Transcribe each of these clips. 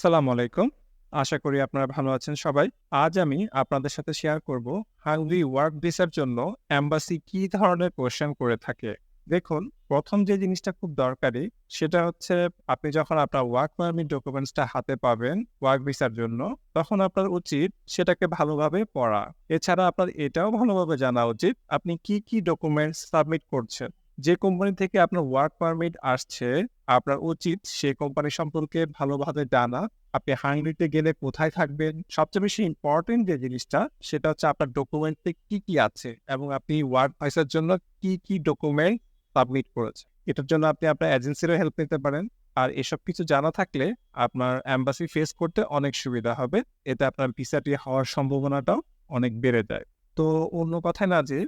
সালাম আলাইকুম। আশা করি আপনারা ভালো আছেন সবাই। আজ আমি আপনাদের সাথে শেয়ার করব হাঙ্গরি ওয়ার্ক ভিসার জন্য অ্যাম্বাসি কি ধরনের কোয়েশ্চেন করে থাকে। দেখুন, প্রথম যে জিনিসটা খুব দরকারি সেটা হচ্ছে আপনি যখন আপনার ওয়ার্ক পারমিট ডকুমেন্টসটা হাতে পাবেন ওয়ার্ক ভিসার জন্য, তখন আপনার উচিত সেটাকে ভালোভাবে পড়া। এছাড়া আপনার এটাও ভালোভাবে জানা উচিত আপনি কি কি ডকুমেন্টস সাবমিট করছেন। যে কোম্পানি থেকে আপনার ওয়ার্ক পারমিট আসছে, আপনার উচিত সেই কোম্পানি সম্পর্কে ভালোভাবে জানা। আপনি হাঙ্গরিতে গেলে কোথায় থাকবেন? সবচেয়ে বেশি ইম্পর্টেন্ট যে জিনিসটা, সেটা হচ্ছে আপনার ডকুমেন্টে কি কি আছে এবং আপনি ওয়ার্ক ভাইসার জন্য কি কি ডকুমেন্ট সাবমিট করেছেন। এটার জন্য আপনি আপনার এজেন্সিরও হেল্প নিতে পারেন। আর এসব কিছু জানা থাকলে আপনার অ্যাম্বাসি ফেস করতে অনেক সুবিধা হবে। এতে আপনার ভিসাটি হওয়ার সম্ভাবনাটাও অনেক বেড়ে যায়। তো অন্য কথায় না যে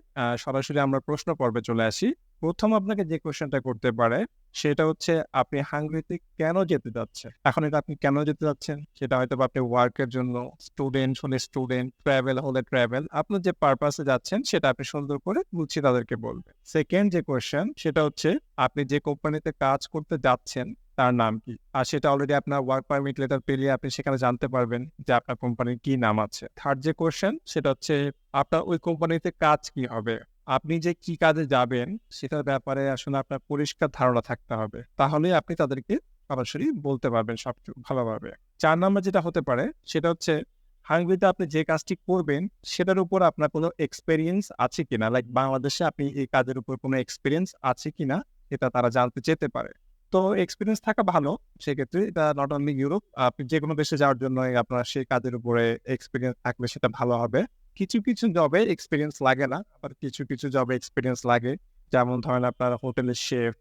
সরাসরি আমরা প্রশ্ন পর্বে চলে আসি। প্রথম আপনাকে যে কোশ্চেনটা করতে পারে, সেটা হচ্ছে আপনি হাঙ্গরিতে কেন যেতে যাচ্ছেন? এখন এটা আপনি কেন যেতে যাচ্ছেন? সেটা হয়তো আপনি ওয়ার্কের জন্য স্টুডেন্ট হলে স্টুডেন্ট ট্রাভেল হলে ট্রাভেল আপনার যে পারপাসে যাচ্ছেন, সেটা আপনি সুন্দর করে গুছিয়ে তাদেরকে বলবেন। সেকেন্ড যে কোশ্চেন সেটা হচ্ছে আপনি যে কোম্পানিতে কাজ করতে যাচ্ছেন, তার নাম কি? আর সেটা অলরেডি আপনার ওয়ার্ক পারমিট লেটার পেলে আপনি সেখানে জানতে পারবেন যে আপনার কোম্পানির কি নাম আছে। থার্ড যে কোশ্চেন সেটা হচ্ছে আপনার ওই কোম্পানিতে কাজ কি হবে? আপনি যে কি কাজে যাবেন, সেটার ব্যাপারে আসলে আপনার পরিষ্কার ধারণা থাকতে হবে। তাহলে আপনি তাদেরকে সরাসরি বলতে পারবেন সব ভালোভাবে। চার নাম্বার যেটা হতে পারে, সেটা হচ্ছে হাঙ্গরিতে আপনি যে কাজটি করবেন, সেটার উপর আপনার কোনো এক্সপেরিয়েন্স আছে কিনা? লাইক বাংলাদেশে আপনি এই কাজের উপর কোনো এক্সপিরিয়েন্স আছে কিনা? এটা তারা জানতে যেতে পারে। তো এক্সপিরিয়েন্স থাকা ভালো, সেক্ষেত্রে এটা নট অনলি ইউরোপ আপনি যে কোনো দেশে যাওয়ার জন্য আপনার সেই কাজের উপরে এক্সপিরিয়েন্স থাকলে সেটা ভালো হবে। কিছু কিছু জবে এক্সপিরিয়েন্স লাগে না, আবার কিছু কিছু জবে এক্সপিরিয়েন্স লাগে। যেমন ধরেন আপনার হোটেলের chef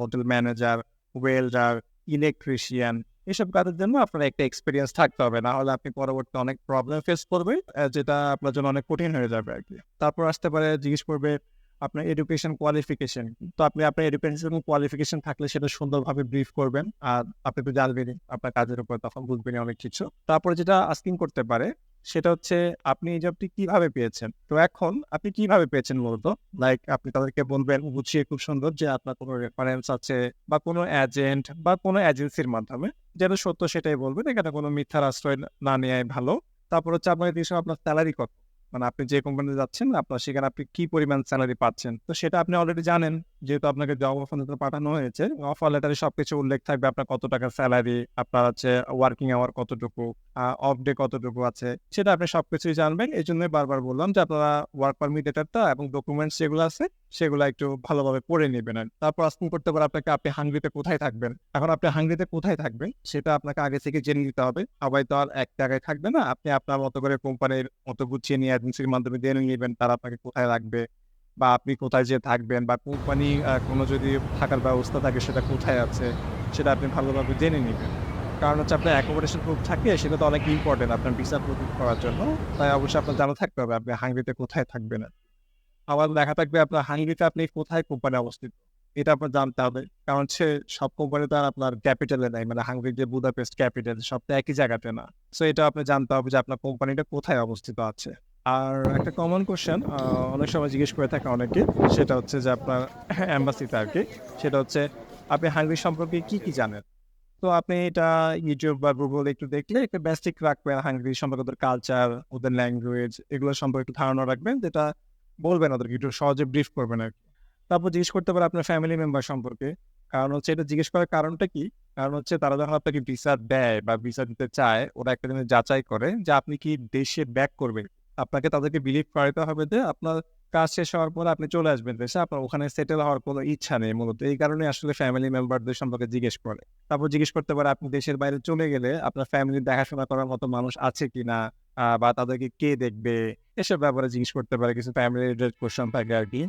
hotel manager welder electrician এসব কাজের জন্য আপনার একটা এক্সপিরিয়েন্স থাকতে হবে। না হলে আপনি পরবর্তী অনেক প্রবলেম ফেস করবে যেটা আপনার জন্য অনেক কঠিন হয়ে যাবে আর কি। তারপর আসতে পারে জিজ্ঞেস করবে আপনার এডুকেশন কোয়ালিফিকেশন তো আপনি, আপনার এডুকেশন কোয়ালিফিকেশন থাকলে সেটা সুন্দরভাবে ব্রিফ করবেন। আর আপনি তো জানবেনই, আপনার কাজের উপর তখন বুঝবেনই অনেক কিছু। তারপরে যেটা আস্কিং করতে পারে, সেটা হচ্ছে আপনি এই জবটি কীভাবে পেয়েছেন? তো এখন আপনি কীভাবে পেয়েছেন মূলত? লাইক আপনি তাদেরকে বলবেন গুছিয়ে খুব সুন্দর যে আপনার কোনো রেফারেন্স আছে বা কোনো এজেন্ট বা কোনো এজেন্সির মাধ্যমে যেটা সত্য সেটাই বলবেন। এখানে কোনো মিথ্যার আশ্রয় না নেওয়াই ভালো। তারপর হচ্ছে আপনার দেশে আপনার স্যালারি কত? মানে আপনি যে কোম্পানিতে যাচ্ছেন, আপনার সেখানে আপনি কি পরিমাণ স্যালারি পাচ্ছেন? তো সেটা আপনি অলরেডি জানেন। যেহেতু আপনাকে জব অফার লেটার পাঠানো হয়েছে অফার লেটারে সবকিছু উল্লেখ থাকবে আপনার কত টাকা স্যালারি আপনার হচ্ছে ওয়ার্কিং আওয়ার কতটুকু অফ ডে কতটুকু আছে, সেটা আপনি সবকিছুই জানবেন। এই জন্যই বারবার বললাম যে আপনারা ওয়ার্ক পারমিট লেটারটা এবং ডকুমেন্টস যেগুলো আছে, সেগুলো একটু ভালোভাবে পড়ে নেবেন আর। তারপর আস্কিং করতে পারে আপনাকে আপনি হাঙ্গরিতে কোথায় থাকবেন। এখন আপনি হাঙ্গরিতে কোথায় থাকবেন, সেটা আপনাকে আগে থেকে জেনে নিতে হবে। সবাই তো আর এক জায়গায় থাকবে না, আপনি আপনার মতো করে কোম্পানির মতো গুছিয়ে নিয়ে এজেন্সির মাধ্যমে জেনে নেবেন তারা আপনাকে কোথায় রাখবে। বা আপনি কোথায় যে থাকবেন বা কোম্পানি কোনো যদি থাকার ব্যবস্থা থাকে সেটা কোথায় আছে, সেটা আপনি ভালোভাবে জেনে নেবেন। কারণ হচ্ছে আপনার অ্যাকোমোডেশন প্রুফ থাকে, সেটা তো অনেক ইম্পর্টেন্ট আপনার ভিসা প্রুফ করার জন্য। তাই অবশ্যই আপনার জানা থাকতে হবে আপনি হাঙ্গরিতে কোথায় থাকবেন। আবার দেখা থাকবে আপনার হাঙ্গরিতে আপনি কোথায় কোম্পানি অবস্থিত, এটা আপনার জানতে হবে। কারণ হচ্ছে সব কোম্পানি তো আপনার ক্যাপিটালে নেই মানে হাঙ্গরির যে বুদাপেস্ট ক্যাপিটাল সব তো একই জায়গাতে না। সো এটা আপনি জানতে হবে যে আপনার কোম্পানিটা কোথায় অবস্থিত আছে। আর একটা কমন কোশ্চেন অনেক সময় জিজ্ঞেস করে থাকে অনেকে, সেটা হচ্ছে যে আপনার অ্যাম্বাসিতে আর কি, সেটা হচ্ছে আপনি হাঙ্গরি সম্পর্কে কি কি জানেন? তো আপনি এটা ইউটিউব বা গুগল একটু দেখলে একটা বেসিক রাখবেন, হাঙ্গরি সম্পর্কে ওদের কালচার ওদের ল্যাঙ্গুয়েজ এগুলো সম্পর্কে একটু ধারণা রাখবেন, যেটা বলবেন ওদেরকে, একটু সহজে ব্রিফ করবেন আর কি। তারপর জিজ্ঞেস করতে পারে আপনার ফ্যামিলি মেম্বার সম্পর্কে, কারণ হচ্ছে এটা জিজ্ঞেস করার কারণটা কি? কারণ হচ্ছে তারা যখন আপনাকে ভিসা দেয় বা ভিসা দিতে চায়, ওরা একটা জিনিস যাচাই করে যে আপনি কি দেশে ব্যাক করবেন। আপনাকে তাদেরকে বিলিভ করাতে হবে যে আপনার কাজ শেষ হওয়ার পর আপনি চলে আসবেন দেশে আপনার ওখানে সেটেল হওয়ার কোনো ইচ্ছা নেই মূলত। এই কারণে আসলে ফ্যামিলি মেম্বারদের সম্পর্কে জিজ্ঞেস করে। তারপর জিজ্ঞেস করতে পারে, আপনি দেশের বাইরে চলে গেলে আপনার ফ্যামিলি দেখাশোনা করার মতো মানুষ আছে কি না বা তাদেরকে কে দেখবে? এসব ব্যাপারে জিজ্ঞেস করতে পারে, কিছু ফ্যামিলি কোশ্চেন থাকে আর কি।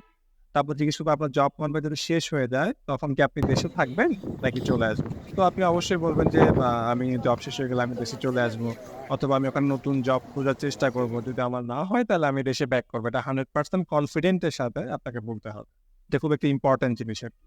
তারপর জিজ্ঞেস করব, আপনার জব কনভার যদি শেষ হয়ে যায়, তখন কি আপনি দেশে থাকবেন নাকি চলে আসবেন? তো আপনি অবশ্যই বলবেন যে আমি জব শেষ হয়ে গেলে আমি দেশে চলে আসব অথবা আমি ওখানে নতুন জব খোঁজার চেষ্টা করব। যদি আমার না হয়, তাহলে আমি দেশে ব্যাক করব। এটা হান্ড্রেড পার্সেন্ট কনফিডেন্টের সাথে আপনাকে বলতে হবে। এটা খুব একটা ইম্পর্টেন্ট জিনিস কি।